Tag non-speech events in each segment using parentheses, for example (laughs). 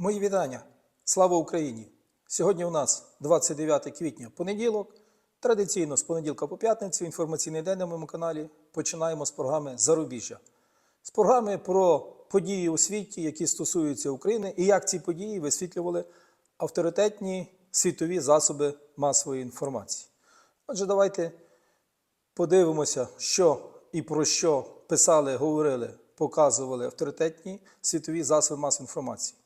Мої вітання. Слава Україні! Сьогодні у нас 29 квітня, понеділок. Традиційно з понеділка по п'ятницю інформаційний день на моєму каналі. Починаємо з програми Зарубіжжя. З програми про події у світі, які стосуються України, і як ці події висвітлювали авторитетні світові засоби масової інформації. Отже, давайте подивимося, що і про що писали, говорили, показували авторитетні світові засоби масової інформації.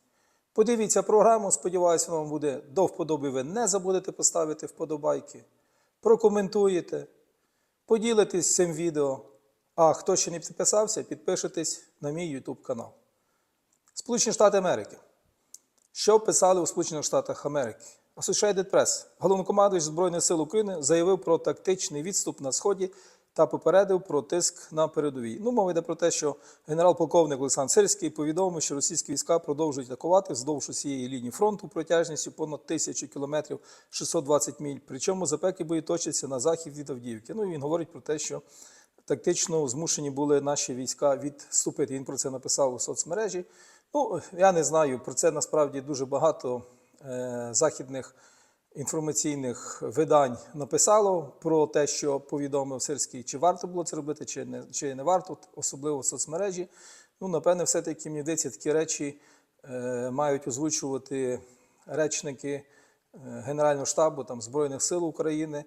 Подивіться програму, сподіваюся, вам буде до вподоби. Ви не забудете поставити вподобайки, прокоментуєте, поділитесь цим відео. А хто ще не підписався, підпишитесь на мій YouTube канал. Сполучені Штати Америки. Що писали у Сполучених Штатах Америки? Associated Press. Головнокомандуючий Збройних сил України заявив про тактичний відступ на сході та попередив про тиск на передовій. Ну, мова йде про те, що генерал-полковник Олександр Сирський повідомив, що російські війська продовжують атакувати вздовж усієї лінії фронту протяжністю понад тисячу кілометрів 620 міль. Причому запеки бої точаться на захід від Авдіївки. Ну і він говорить про те, що тактично змушені були наші війська відступити. Він про це написав у соцмережі. Ну, я не знаю, про це насправді дуже багато е, західних інформаційних видань написало про те, що повідомив Сирський, чи варто було це робити, чи не, чи не варто, особливо в соцмережі. Ну, напевне, все-таки мені здається, такі речі е, мають озвучувати речники е, Генерального штабу там, Збройних сил України,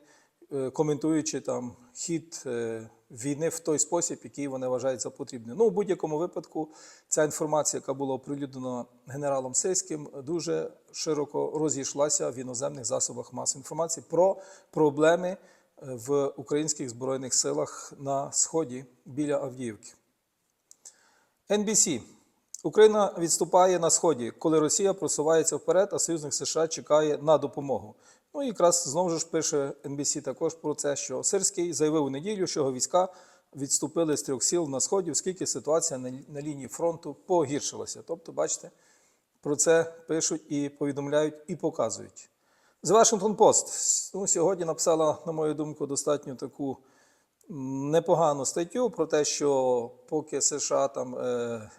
е, коментуючи там хід е, війни в той спосіб, який вони вважають за потрібне. Ну, у будь-якому випадку, ця інформація, яка була оприлюднена генералом Сиським, дуже широко розійшлася в іноземних засобах масової інформації про проблеми е, в українських збройних силах на сході біля Авдіївки. NBC. Україна відступає на сході, коли Росія просувається вперед, а союзник США чекає на допомогу. Ну і якраз знову ж пише NBC також про це, що Сирський заявив у неділю, що його війська відступили з трьох сіл на сході, оскільки ситуація на, лінії фронту погіршилася. Тобто, бачите, про це пишуть і повідомляють, і показують. The Washington Post ну, сьогодні написала, на мою думку, достатньо таку непогану статтю про те, що поки США там е,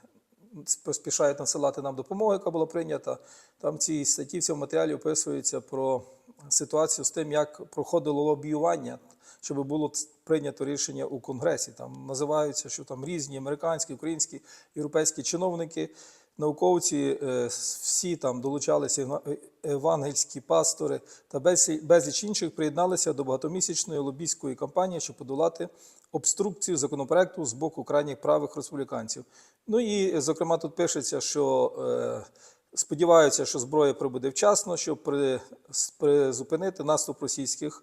поспішають насилати нам допомогу, яка була прийнята, там в цій статті в цьому матеріалі описується про ситуацію з тим, як проходило лобіювання, щоб було прийнято рішення у Конгресі. Там називаються, що там різні американські, українські, європейські чиновники. Науковці е, всі там долучалися ева- евангельські пастори та безліч- безліч інших приєдналися до багатомісячної лобійської кампанії, щоб подолати обструкцію законопроекту з боку крайніх правих республіканців. Ну і зокрема тут пишеться, що е, сподіваються, що зброя прибуде вчасно, щоб призупинити наступ російських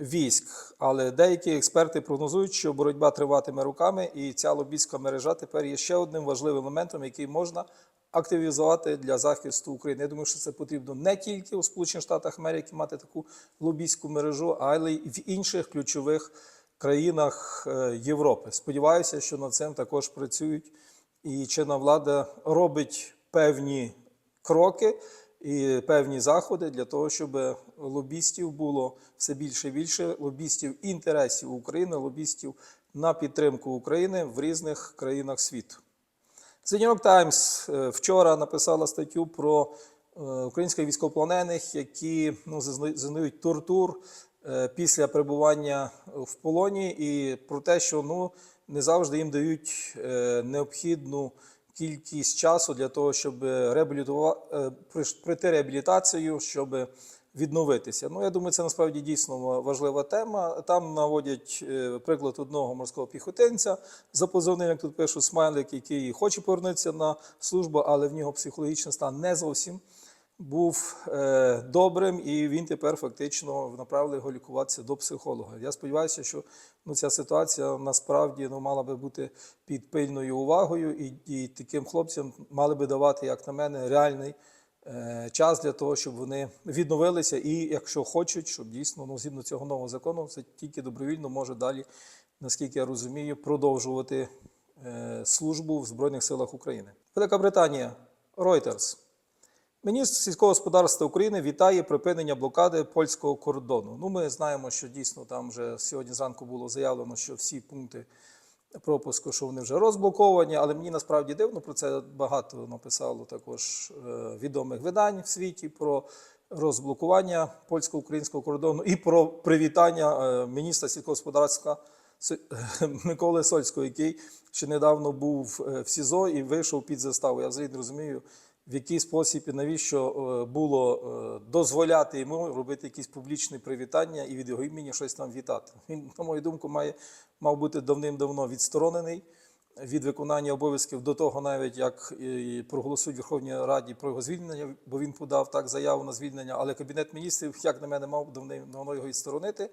військ. Але деякі експерти прогнозують, що боротьба триватиме роками, і ця лобійська мережа тепер є ще одним важливим елементом, який можна активізувати для захисту України. Я думаю, що це потрібно не тільки у Сполучених Штатах Америки мати таку лобійську мережу, але й в інших ключових країнах е, Європи. Сподіваюся, що над цим також працюють, і чинна влада робить певні кроки і певні заходи для того, щоб лобістів було все більше і більше, лобістів інтересів України, лобістів на підтримку України в різних країнах світу. The New York Times е, вчора написала статтю про е, українських військовополонених, які ну, зазнають тортур е, після перебування в полоні, і про те, що ну, не завжди їм дають необхідну кількість часу для того, щоб реабілітува- е, пройти реабілітацію, щоб відновитися. Ну, я думаю, це насправді дійсно важлива тема. Там наводять е, приклад одного морського піхотинця за позовним, як тут пишуть, смайлик, який хоче повернутися на службу, але в нього психологічний стан не зовсім був е, добрим, і він тепер фактично направили його лікуватися до психолога. Я сподіваюся, що ну, ця ситуація насправді ну, мала би бути під пильною увагою, і, і таким хлопцям мали би давати, як на мене, реальний е, час для того, щоб вони відновилися, і якщо хочуть, щоб дійсно ну, згідно цього нового закону, це тільки добровільно може далі, наскільки я розумію, продовжувати е, службу в Збройних силах України. Велика Британія, Reuters. Міністр сільського господарства України вітає припинення блокади польського кордону. Ну, ми знаємо, що дійсно там вже сьогодні зранку було заявлено, що всі пункти пропуску, що вони вже розблоковані. Але мені насправді дивно про це багато написало також е, відомих видань в світі про розблокування польсько-українського кордону і про привітання е, міністра сільського господарства С- (laughs) Миколи Сольського, який ще недавно був е, в СІЗО і вийшов під заставу. Я взагалі не розумію, в який спосіб і навіщо е, було е, дозволяти йому робити якісь публічні привітання і від його імені щось там вітати. Він, на мою думку, має, мав бути давним-давно відсторонений від виконання обов'язків до того, навіть як проголосують Верховній Раді про його звільнення, бо він подав так заяву на звільнення. Але Кабінет міністрів, як на мене, мав давним-давно його відсторонити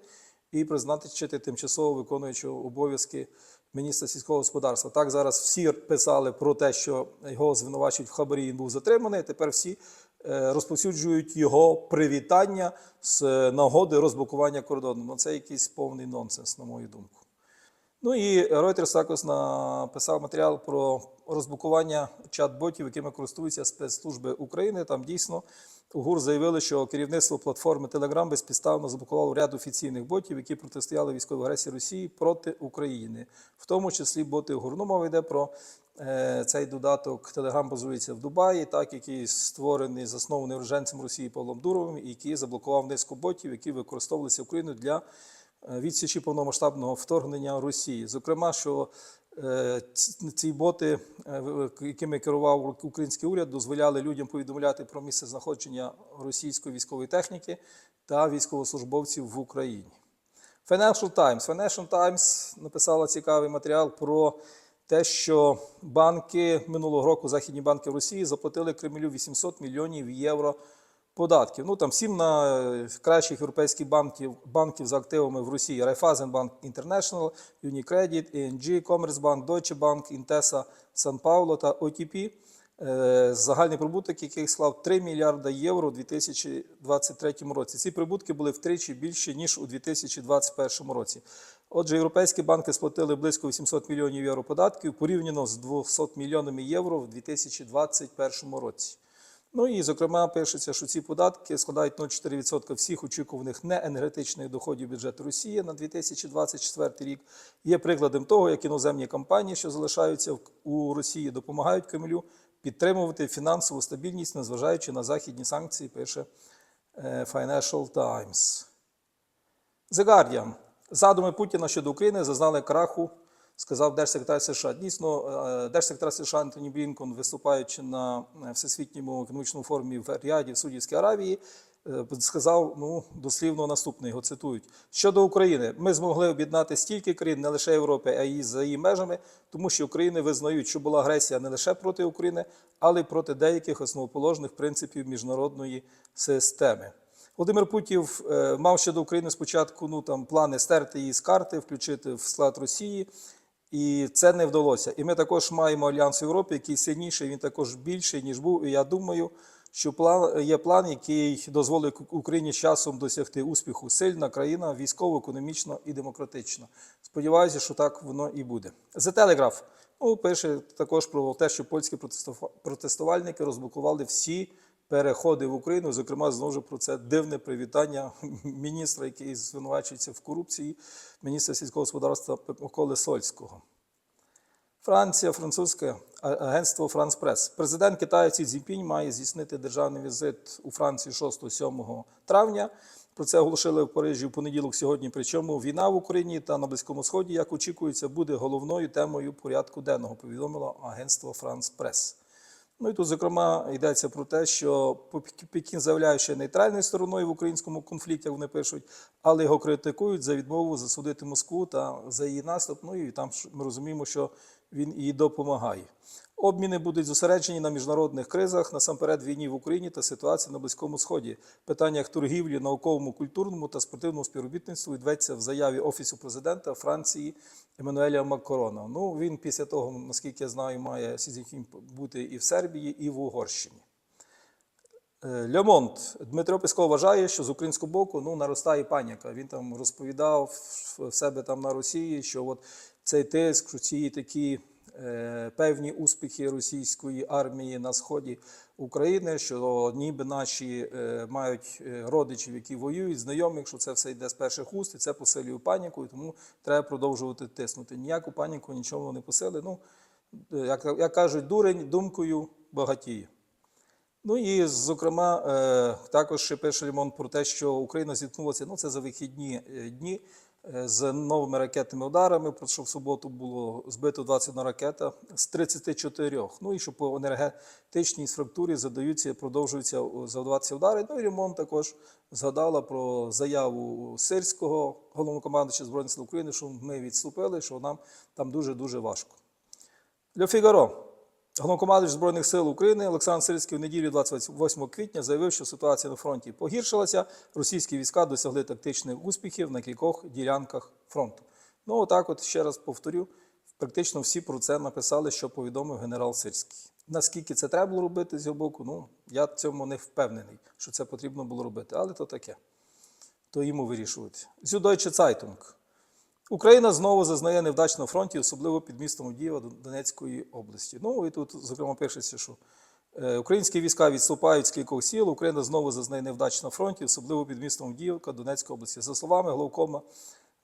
і призначити тимчасово виконуючого обов'язки міністра сільського господарства. Так зараз всі писали про те, що його звинувачують в хабарі, він був затриманий. Тепер всі е, розповсюджують його привітання з е, нагоди розблокування кордону. Ну це якийсь повний нонсенс, на мою думку. Ну і Reuters також написав матеріал про розблокування чат-ботів, якими користуються спецслужби України. Там дійсно ГУР заявили, що керівництво платформи Telegram безпідставно заблокувало ряд офіційних ботів, які протистояли військовій агресії Росії проти України, в тому числі боти ГУР. Ну, мова йде про е, цей додаток Telegram базується в Дубаї, так який створений, заснований уроженцем Росії Павлом Дуровим, який заблокував низку ботів, які використовувалися Україною для відсічі повномасштабного вторгнення Росії. Зокрема, що е, ці- ці боти, е, якими керував український уряд, дозволяли людям повідомляти про місце знаходження російської військової техніки та військовослужбовців в Україні. Financial Times. Financial Times написала цікавий матеріал про те, що банки минулого року, західні банки в Росії, заплатили Кремлю 800 мільйонів євро податків. Ну там сім найкращих європейських банків, банків з активами в Росії: Райфазенбанк International, Unicredit, ING, Commerzbank, Deutsche Bank, Intesa, Сан Пауло та OTP. Е, Загальний прибуток, яких склав 3 мільярда євро у 2023 році. Ці прибутки були втричі більші ніж у 2021 році. Отже, європейські банки сплатили близько 800 мільйонів євро податків порівняно з 200 мільйонами євро в 2021 році. Ну і зокрема пишеться, що ці податки складають 0,4% всіх очікуваних неенергетичних доходів бюджету Росії на 2024 рік. Є прикладом того, як іноземні компанії, що залишаються у Росії, допомагають Кремлю підтримувати фінансову стабільність, незважаючи на західні санкції, пише е, Financial Times. The Guardian. Задуми Путіна щодо України зазнали краху, сказав держсекретар США. Дійсно, е, держсекретар США Антоні Блінкон, виступаючи на е, всесвітньому економічному форумі в Ріаді в Судівській Аравії, е, сказав ну, дослівно наступне, його цитують. Щодо України, ми змогли об'єднати стільки країн не лише Європи, а й за її межами, тому що України визнають, що була агресія не лише проти України, але й проти деяких основоположних принципів міжнародної системи. Володимир Путін е, мав щодо України спочатку ну, там, плани стерти її з карти, включити в склад Росії, і це не вдалося. І ми також маємо альянс Європи, який сильніший, він також більший, ніж був. І я думаю, що план, є план, який дозволить Україні з часом досягти успіху. Сильна країна, військово, економічно і демократично. Сподіваюся, що так воно і буде. The Telegraph ну, пише також про те, що польські протестува- протестувальники розблокували всі переходи в Україну. Зокрема, знову ж про це дивне привітання (laughs) міністра, який звинувачується в корупції, міністра сільського господарства Миколи Сольського. Франція, французьке агентство Франс Прес. Президент Китаю Сі Цзіньпінь має здійснити державний візит у Францію 6-7 травня. Про це оголошили в Парижі в понеділок сьогодні. Причому війна в Україні та на Близькому Сході, як очікується, буде головною темою порядку денного, повідомило агентство Франс Прес. Ну і тут, зокрема, йдеться про те, що Пек- Пекін заявляє, що нейтральною стороною в українському конфлікті, вони пишуть, але його критикують за відмову засудити Москву та за її наступ. Ну і там ми розуміємо, що він їй допомагає. Обміни будуть зосереджені на міжнародних кризах, насамперед війні в Україні та ситуації на Близькому Сході. Питаннях торгівлі, науковому, культурному та спортивному співробітництву йдеться в заяві Офісу президента Франції Еммануеля Макрона. Ну, він після того, наскільки я знаю, має бути і в Сербії, і в Угорщині. Е, Льомонт Дмитро Песков вважає, що з українського боку ну, наростає паніка. Він там розповідав в себе там на Росії, що от цей тиск, що ці такі е, певні успіхи російської армії на сході України, що ніби наші е, мають е, родичів, які воюють, знайомих, що це все йде з перших уст, і це посилює паніку, і тому треба продовжувати тиснути. Ніяку паніку нічого не посили. Ну, е, як, як кажуть, дурень думкою багатіє. Ну і зокрема, е, також ще пише Лімон про те, що Україна зіткнулася. Ну це за вихідні е, дні е, з новими ракетними ударами. Про що в суботу було збито 21 ракета з 34. Ну і що по енергетичній структурі задаються продовжуються завдаватися удари. Ну і Лімон також згадала про заяву сирського головнокомандуюча збройних сил України, що ми відступили, що нам там дуже дуже важко. Для Фігаро. Головнокомандуюч Збройних сил України Олександр Сирський в неділю 28 квітня заявив, що ситуація на фронті погіршилася. Російські війська досягли тактичних успіхів на кількох ділянках фронту. Ну, отак, от ще раз повторю, практично всі про це написали, що повідомив генерал Сирський. Наскільки це треба було робити з його боку, ну я в цьому не впевнений, що це потрібно було робити, але то таке. То йому вирішувати. Süddeutsche Zeitung. Україна знову зазнає невдач на фронті, особливо під містом Удієва Донецької області. Ну і тут, зокрема, пишеться, що е, українські війська відступають з кількох сіл. Україна знову зазнає невдач на фронті, особливо під містом Удіївка Донецької області. За словами головкома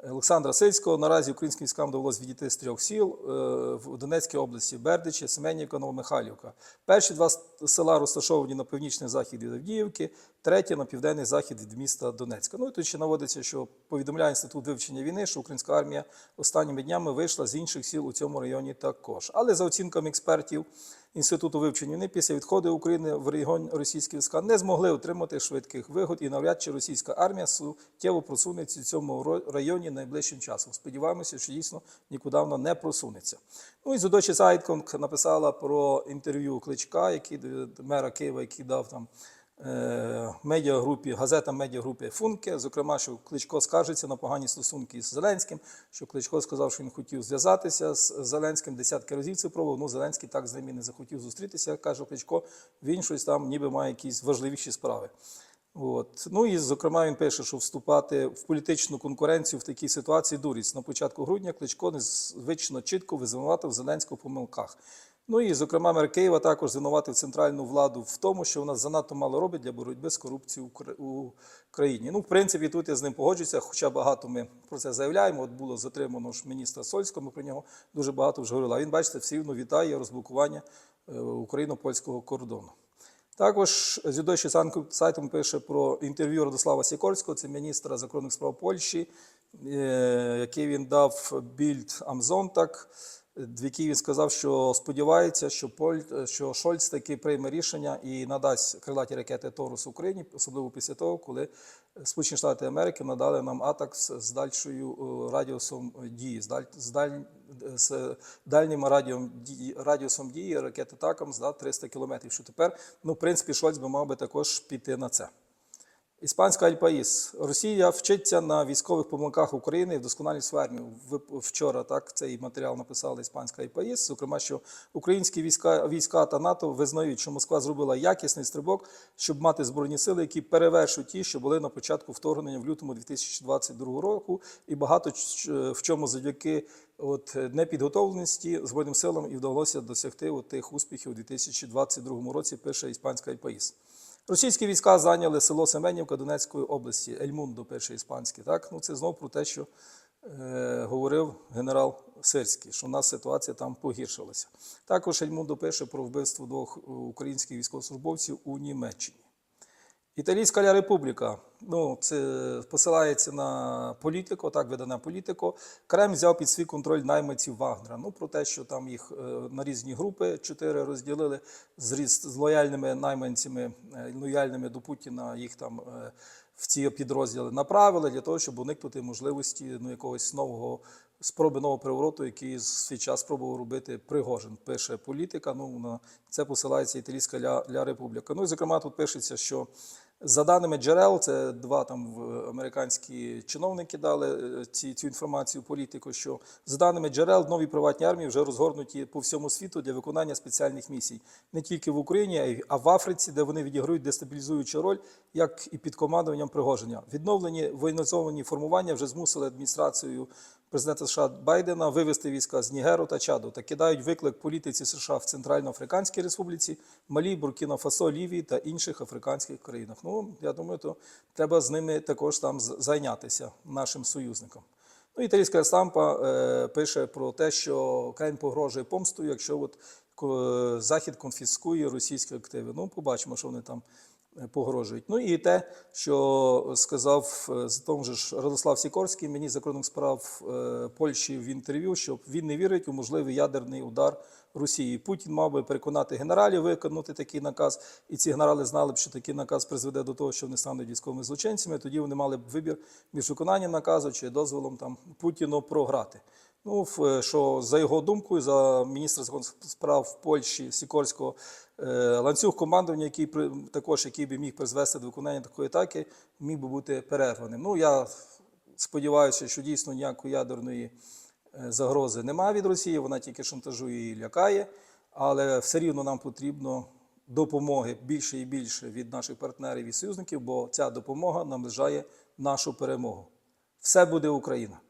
Олександра Сильського, наразі українським військам довелося відійти з трьох сіл е, в Донецькій області: Бердичі, Семенівка, Новомихайлівка. Перші два села розташовані на північний захід від Авдіївки, третє на південний захід від міста Донецька. Ну і тут ще наводиться, що повідомляє інститут вивчення війни, що українська армія останніми днями вийшла з інших сіл у цьому районі також. Але за оцінками експертів інституту вивчення війни, після відходу України в регіон російських війська не змогли отримати швидких вигод, і навряд чи російська армія суттєво просунеться в цьому районі найближчим часом. Сподіваємося, що дійсно нікуди вона не просунеться. Ну і Зудочі Сайтконг написала про інтерв'ю Кличка, який мера Києва, який дав там. Е, Медіагрупі, газета медіагрупі Функе, зокрема, що Кличко скаржиться на погані стосунки з Зеленським. Що Кличко сказав, що він хотів зв'язатися з Зеленським, десятки разів це пробував. Ну Зеленський так з ним і не захотів зустрітися. Каже Кличко, він щось там ніби має якісь важливіші справи. От. Ну і зокрема він пише, що вступати в політичну конкуренцію в такій ситуації дурість. На початку грудня Кличко незвично чітко визнавати Зеленського в помилках. Ну і зокрема мер Києва також звинуватив центральну владу в тому, що вона занадто мало робить для боротьби з корупцією у країні. Ну, в принципі, тут я з ним погоджуюся, хоча багато ми про це заявляємо. От було затримано ж міністра Сольського, ми про нього дуже багато вже говорили. А він, бачите, все рівно вітає розблокування е, україно-польського кордону. Також Зюдойший сайтом пише про інтерв'ю Радослава Сікорського, це міністра закордонних справ Польщі, е, який він дав більд Амзонтак, в якій він сказав, що сподівається, що Поль, що Шольц таки прийме рішення і надасть крилаті ракети Торус Україні, особливо після того, коли Сполучені Штати Америки надали нам атак з, дальшою е, радіусом дії, з, даль, з, даль, з дальнім радіом, радіусом дії ракети ТАКАМ з да, 300 кілометрів. Що тепер, ну, в принципі, Шольц би мав би також піти на це. Іспанська Альпаїс. Росія вчиться на військових помилках України і вдосконалює армію. Ви вчора так цей матеріал написала іспанська Альпаїс. Зокрема, що українські війська, війська та НАТО визнають, що Москва зробила якісний стрибок, щоб мати збройні сили, які перевершують ті, що були на початку вторгнення в лютому 2022 року, і багато в чому завдяки от непідготовленості збройним силам і вдалося досягти от тих успіхів у 2022 році. Пише іспанська Альпаїс. Російські війська зайняли село Семенівка Донецької області, Ельмундо, перший іспанський. Так? Ну, це знову про те, що е, говорив генерал Сирський, що у нас ситуація там погіршилася. Також Ельмундо пише про вбивство двох українських військовослужбовців у Німеччині. Італійська Ля Републіка. Ну, це посилається на політику, так видане політико. Кремль взяв під свій контроль найманців Вагнера. Ну, про те, що там їх е, на різні групи чотири розділили з, з лояльними найманцями, е, лояльними до Путіна, їх там е, в ці підрозділи направили для того, щоб уникнути можливості ну, якогось нового спроби нового перевороту, який свій час спробував робити Пригожин. Пише політика. Ну на це посилається італійська ля, ля Републіка. Ну і зокрема тут пишеться, що за даними джерел, це два там американські чиновники дали е, ці, цю інформацію політику. Що за даними джерел, нові приватні армії вже розгорнуті по всьому світу для виконання спеціальних місій не тільки в Україні, а в Африці, де вони відіграють дестабілізуючу роль, як і під командуванням Пригоження. Відновлені воєнізовані формування вже змусили адміністрацію президента США Байдена вивести війська з Нігеру та Чаду та кидають виклик політиці США в Центральноафриканській Республіці, Малі, Буркіна Фасо, Лівії та інших африканських країнах. Ну я думаю, то треба з ними також там зайнятися нашим союзникам. Ну, італійська стампа е, пише про те, що Кремль погрожує помстою, якщо от, Захід конфіскує російські активи. Ну, побачимо, що вони там погрожують. Ну і те, що сказав е, з тому ж Радослав Сікорський, міністр закордонних справ е, Польщі в інтерв'ю, що він не вірить у можливий ядерний удар Росії. Путін мав би переконати генералів виконати такий наказ, і ці генерали знали б, що такий наказ призведе до того, що вони стануть військовими злочинцями. Тоді вони мали б вибір між виконанням наказу чи дозволом там Путіну програти. Ну, е, що за його думкою, за міністра закордонних справ Польщі Сікорського, е, ланцюг командування, який також який би міг призвести до виконання такої атаки, міг би бути перерваним. Ну я сподіваюся, що дійсно ніякої ядерної е, загрози немає від Росії, вона тільки шантажує і лякає, але все рівно нам потрібно допомоги більше і більше від наших партнерів і союзників, бо ця допомога наближає нашу перемогу. Все буде Україна.